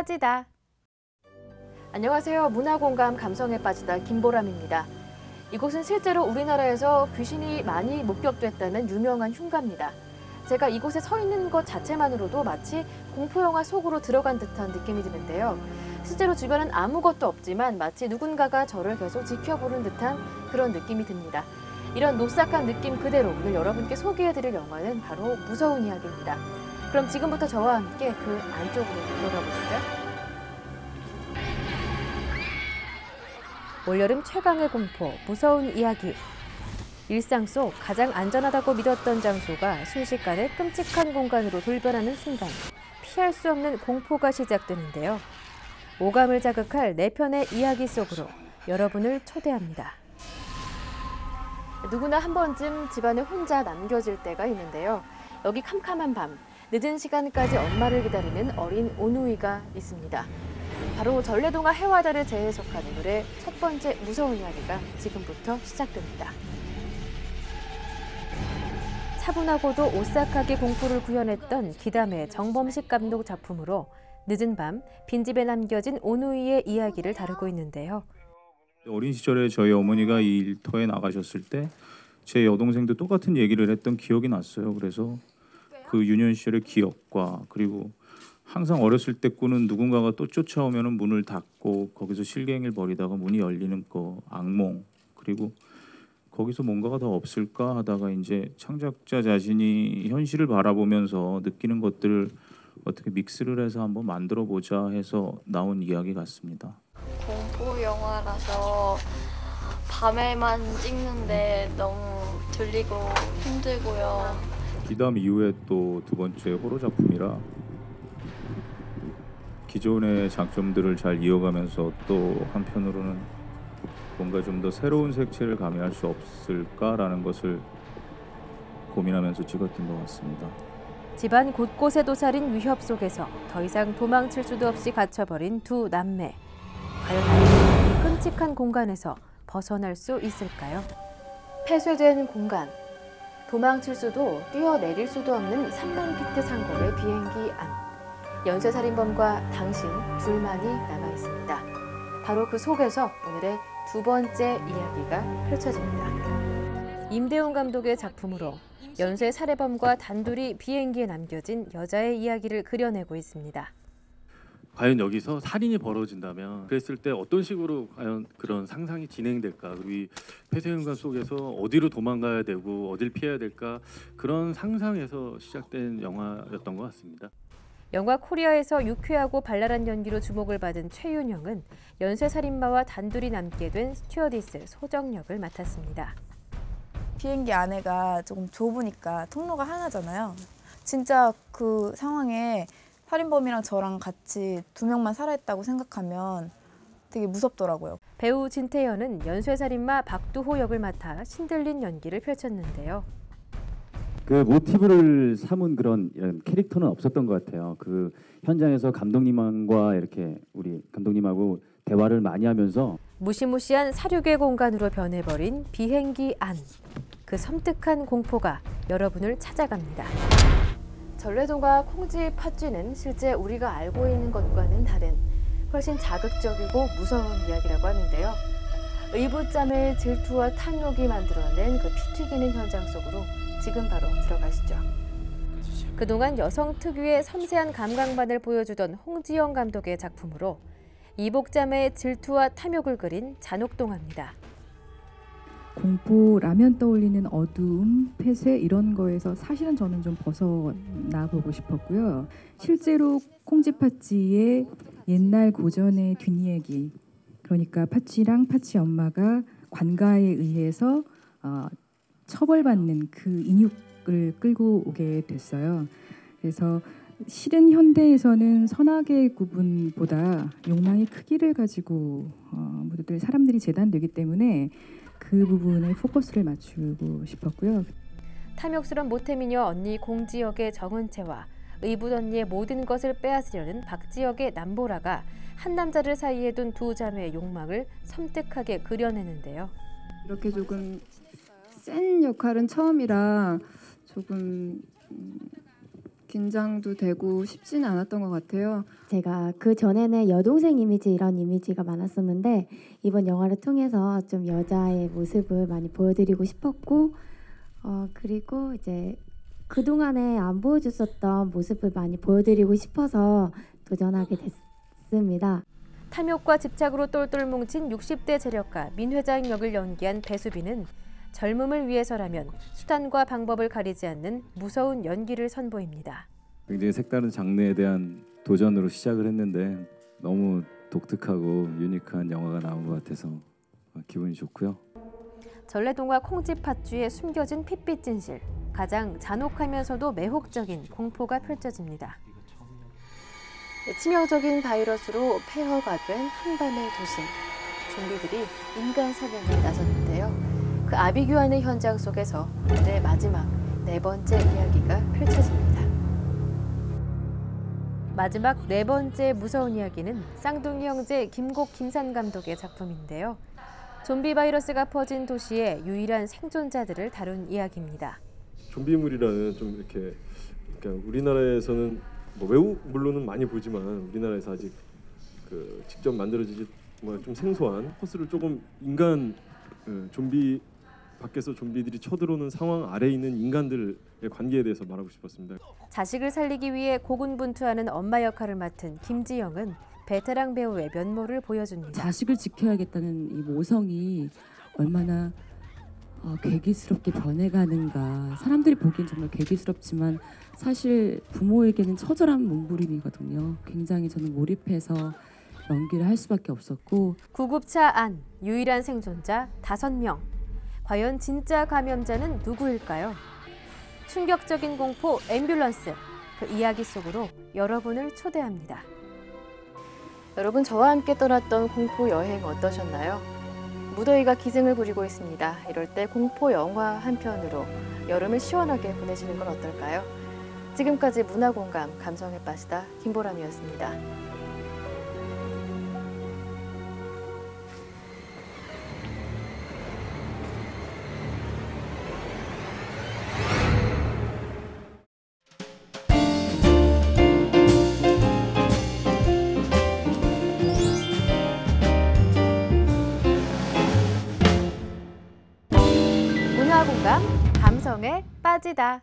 빠지다. 안녕하세요. 문화공감 감성에 빠지다 김보람입니다. 이곳은 실제로 우리나라에서 귀신이 많이 목격됐다는 유명한 흉가입니다. 제가 이곳에 서 있는 것 자체만으로도 마치 공포영화 속으로 들어간 듯한 느낌이 드는데요. 실제로 주변은 아무것도 없지만 마치 누군가가 저를 계속 지켜보는 듯한 그런 느낌이 듭니다. 이런 노싹한 느낌 그대로 오늘 여러분께 소개해드릴 영화는 바로 무서운 이야기입니다. 그럼 지금부터 저와 함께 그 안쪽으로 들어가 보시죠. 올여름 최강의 공포, 무서운 이야기. 일상 속 가장 안전하다고 믿었던 장소가 순식간에 끔찍한 공간으로 돌변하는 순간 피할 수 없는 공포가 시작되는데요. 오감을 자극할 네 편의 이야기 속으로 여러분을 초대합니다. 누구나 한 번쯤 집안에 혼자 남겨질 때가 있는데요. 여기 캄캄한 밤, 늦은 시간까지 엄마를 기다리는 어린 오누이가 있습니다. 바로 전래동화 해와다를 재해석한 오늘의 첫 번째 무서운 이야기가 지금부터 시작됩니다. 차분하고도 오싹하게 공포를 구현했던 기담의 정범식 감독 작품으로 늦은 밤 빈집에 남겨진 오누이의 이야기를 다루고 있는데요. 어린 시절에 저희 어머니가 이 일터에 나가셨을 때 제 여동생도 똑같은 얘기를 했던 기억이 났어요. 그래서 그 유년 시절의 기억과 그리고 항상 어렸을 때 꾸는 누군가가 또 쫓아오면 문을 닫고 거기서 실갱이를 벌이다가 문이 열리는 거 악몽 그리고 거기서 뭔가가 더 없을까 하다가 이제 창작자 자신이 현실을 바라보면서 느끼는 것들을 어떻게 믹스를 해서 한번 만들어 보자 해서 나온 이야기 같습니다. 공포 영화라서 밤에만 찍는데 너무 들리고 힘들고요. 기담 이후에 또 두 번째 호러 작품이라 기존의 장점들을 잘 이어가면서 또 한편으로는 뭔가 좀 더 새로운 색채를 가미할 수 없을까라는 것을 고민하면서 찍었던 것 같습니다. 집안 곳곳에 도사린 위협 속에서 더 이상 도망칠 수도 없이 갇혀버린 두 남매. 과연 이 끔찍한 공간에서 벗어날 수 있을까요? 폐쇄된 공간. 도망칠 수도 뛰어내릴 수도 없는 3만 피트 상공의 비행기 안. 연쇄살인범과 당신 둘만이 남아 있습니다. 바로 그 속에서 오늘의 두 번째 이야기가 펼쳐집니다. 임대훈 감독의 작품으로 연쇄 살해범과 단둘이 비행기에 남겨진 여자의 이야기를 그려내고 있습니다. 과연 여기서 살인이 벌어진다면 그랬을 때 어떤 식으로 과연 그런 상상이 진행될까 그리고 이 폐쇄공간 속에서 어디로 도망가야 되고 어딜 피해야 될까 그런 상상에서 시작된 영화였던 것 같습니다. 영화 코리아에서 유쾌하고 발랄한 연기로 주목을 받은 최윤영은 연쇄살인마와 단둘이 남게 된 스튜어디스 소정 역을 맡았습니다. 비행기 안에가 조금 좁으니까 통로가 하나잖아요. 진짜 그 상황에 살인범이랑 저랑 같이 두 명만 살아있다고 생각하면 되게 무섭더라고요. 배우 진태현은 연쇄살인마 박두호 역을 맡아 신들린 연기를 펼쳤는데요. 그 모티브를 삼은 그런 이런 캐릭터는 없었던 것 같아요. 그 현장에서 감독님과 이렇게 우리 감독님하고 대화를 많이 하면서 무시무시한 사륙의 공간으로 변해버린 비행기 안. 그 섬뜩한 공포가 여러분을 찾아갑니다. 전래동화 콩지 팥쥐는 실제 우리가 알고 있는 것과는 다른 훨씬 자극적이고 무서운 이야기라고 하는데요. 의붓잠의 질투와 탐욕이 만들어낸 그 피 튀기는 현장 속으로 지금 바로 들어가시죠. 그동안 여성 특유의 섬세한 감각만을 보여주던 홍지영 감독의 작품으로 이복잠의 질투와 탐욕을 그린 잔혹동화입니다. 공포라면 떠올리는 어두움, 폐쇄 이런 거에서 사실은 저는 좀 벗어나 보고 싶었고요. 실제로 콩쥐팥쥐의 옛날 고전의 뒷이야기 그러니까 파치랑 파치 엄마가 관가에 의해서 어, 처벌받는 그 인육을 끌고 오게 됐어요. 그래서 실은 현대에서는 선악의 구분보다 욕망의 크기를 가지고 어, 모두들 사람들이 재단되기 때문에 그 부분에 포커스를 맞추고 싶었고요. 탐욕스런 모태미녀 언니 공지역의 정은채와 의붓 언니의 모든 것을 빼앗으려는 박지역의 남보라가 한 남자를 사이에 둔 두 자매의 욕망을 섬뜩하게 그려내는데요. 이렇게 조금 센 역할은 처음이라 조금 음, 긴장도 되고 쉽지는 않았던 것 같아요. 제가 그 전에는 여동생 이미지 이런 이미지가 많았었는데 이번 영화를 통해서 좀 여자의 모습을 많이 보여드리고 싶었고 어 그리고 이제 그 동안에 안 보여줬었던 모습을 많이 보여드리고 싶어서 도전하게 됐습니다. 탐욕과 집착으로 똘똘 뭉친 60대 재력가 민 회장 역을 연기한 배수빈은 젊음을 위해서라면 수단과 방법을 가리지 않는 무서운 연기를 선보입니다. 굉장히 색다른 장르에 대한 도전으로 시작을 했는데 너무 독특하고 유니크한 영화가 나온 것 같아서 기분이 좋고요. 전래동화 콩집 팥쥐에 숨겨진 핏빛 진실. 가장 잔혹하면서도 매혹적인 공포가 펼쳐집니다. 치명적인 바이러스로 폐허가 된 한밤의 도시. 좀비들이 인간 사냥에 나섰는데요. 그 아비규환의 현장 속에서 오늘의 마지막 네 번째 이야기가 펼쳐집니다. 마지막 네 번째 무서운 이야기는 쌍둥이 형제 김곡 김산 감독의 작품인데요. 좀비 바이러스가 퍼진 도시의 유일한 생존자들을 다룬 이야기입니다. 좀비물이라는 좀 이렇게 그러니까 우리나라에서는 뭐 외국 물론은 많이 보지만 우리나라에서 아직 그 직접 만들어지지 뭐 좀 생소한 코스를 조금 인간 그 좀비 밖에서 좀비들이 쳐들어오는 상황 아래 에 있는 인간들의 관계에 대해서 말하고 싶었습니다. 자식을 살리기 위해 고군분투하는 엄마 역할을 맡은 김지영은 베테랑 배우의 면모를 보여줍니다. 자식을 지켜야겠다는 이 모성이 얼마나 어, 괴기스럽게 변해가는가. 사람들이 보기엔 정말 괴기스럽지만 사실 부모에게는 처절한 몸부림이거든요. 굉장히 저는 몰입해서 연기를 할 수밖에 없었고 구급차 안 유일한 생존자 다섯 명. 과연 진짜 감염자는 누구일까요? 충격적인 공포 앰뷸런스 그 이야기 속으로 여러분을 초대합니다. 여러분 저와 함께 떠났던 공포 여행 어떠셨나요? 무더위가 기승을 부리고 있습니다. 이럴 때 공포 영화 한 편으로 여름을 시원하게 보내시는 건 어떨까요? 지금까지 문화공감 감성에 빠지다 김보람이었습니다. 빠지다.